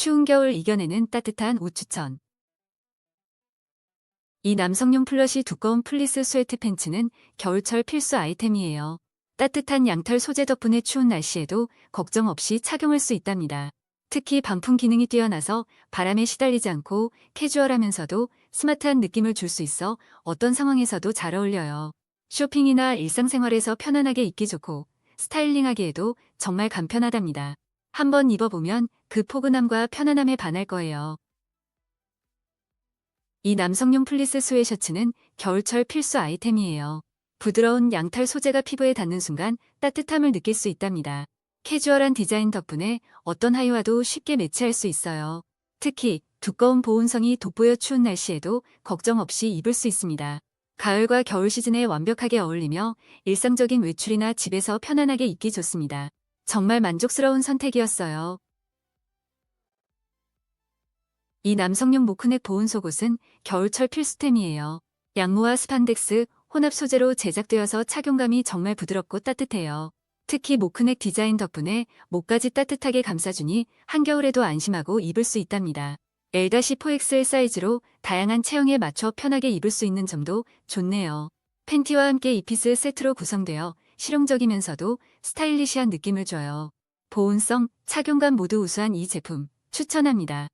추운 겨울 이겨내는 따뜻한 옷 추천. 이 남성용 플러시 두꺼운 플리스 스웨트 팬츠는 겨울철 필수 아이템이에요. 따뜻한 양털 소재 덕분에 추운 날씨에도 걱정 없이 착용할 수 있답니다. 특히 방풍 기능이 뛰어나서 바람에 시달리지 않고 캐주얼하면서도 스마트한 느낌을 줄 수 있어 어떤 상황에서도 잘 어울려요. 쇼핑이나 일상생활에서 편안하게 입기 좋고 스타일링하기에도 정말 간편하답니다. 한번 입어보면 그 포근함과 편안함에 반할 거예요. 이 남성용 플리스 스웨셔츠는 겨울철 필수 아이템이에요. 부드러운 양털 소재가 피부에 닿는 순간 따뜻함을 느낄 수 있답니다. 캐주얼한 디자인 덕분에 어떤 하의와도 쉽게 매치할 수 있어요. 특히 두꺼운 보온성이 돋보여 추운 날씨에도 걱정 없이 입을 수 있습니다. 가을과 겨울 시즌에 완벽하게 어울리며 일상적인 외출이나 집에서 편안하게 입기 좋습니다. 정말 만족스러운 선택이었어요. 이 남성용 모크넥 보온 속옷은 겨울철 필수템이에요. 양모와 스판덱스, 혼합 소재로 제작되어서 착용감이 정말 부드럽고 따뜻해요. 특히 모크넥 디자인 덕분에 목까지 따뜻하게 감싸주니 한겨울에도 안심하고 입을 수 있답니다. L-4XL 사이즈로 다양한 체형에 맞춰 편하게 입을 수 있는 점도 좋네요. 팬티와 함께 이 피스 세트로 구성되어 실용적이면서도 스타일리시한 느낌을 줘요. 보온성, 착용감 모두 우수한 이 제품 추천합니다.